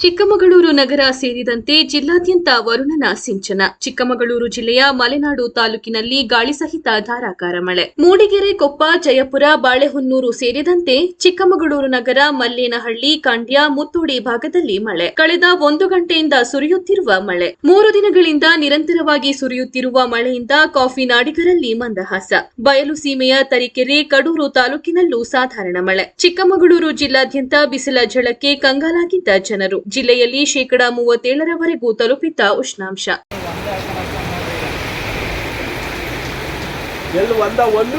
ಚಿಕ್ಕಮಗಳೂರು ನಗರ ಸೇರಿದಂತೆ ಜಿಲ್ಲಾದ್ಯಂತ ವರುಣನ ಸಿಂಚನ. ಚಿಕ್ಕಮಗಳೂರು ಜಿಲ್ಲೆಯ ಮಲೆನಾಡು ತಾಲೂಕಿನಲ್ಲಿ ಗಾಳಿ ಸಹಿತ ಧಾರಾಕಾರ ಮಳೆ. ಮೂಡಿಗೆರೆ, ಕೊಪ್ಪ, ಜಯಪುರ, ಬಾಳೆಹೊನ್ನೂರು ಸೇರಿದಂತೆ ಚಿಕ್ಕಮಗಳೂರು ನಗರ, ಮಲ್ಲೇನಹಳ್ಳಿ ಕಾಂಡ್ಯ ಮುತ್ತೋಡಿ ಭಾಗದಲ್ಲಿ ಮಳೆ. ಕಳೆದ ಒಂದು ಗಂಟೆಯಿಂದ ಸುರಿಯುತ್ತಿರುವ ಮಳೆ. ಮೂರು ದಿನಗಳಿಂದ ನಿರಂತರವಾಗಿ ಸುರಿಯುತ್ತಿರುವ ಮಳೆಯಿಂದ ಕಾಫಿ ನಾಡಿಗರಲ್ಲಿ ಮಂದಹಾಸ. ಬಯಲು ಸೀಮೆಯ ತರೀಕೆರೆ, ಕಡೂರು ತಾಲೂಕಿನಲ್ಲೂ ಸಾಧಾರಣ ಮಳೆ. ಚಿಕ್ಕಮಗಳೂರು ಜಿಲ್ಲಾದ್ಯಂತ ಬಿಸಿಲ, ಝಳಕ್ಕೆ ಕಂಗಾಲಾಗಿದ್ದ ಜನರು. ಜಿಲ್ಲೆಯಲ್ಲಿ ಶೇಕಡಾ ಮೂವತ್ತೇಳರವರೆಗೂ ತಲುಪಿದ್ದ ಉಷ್ಣಾಂಶ. ಒಂದು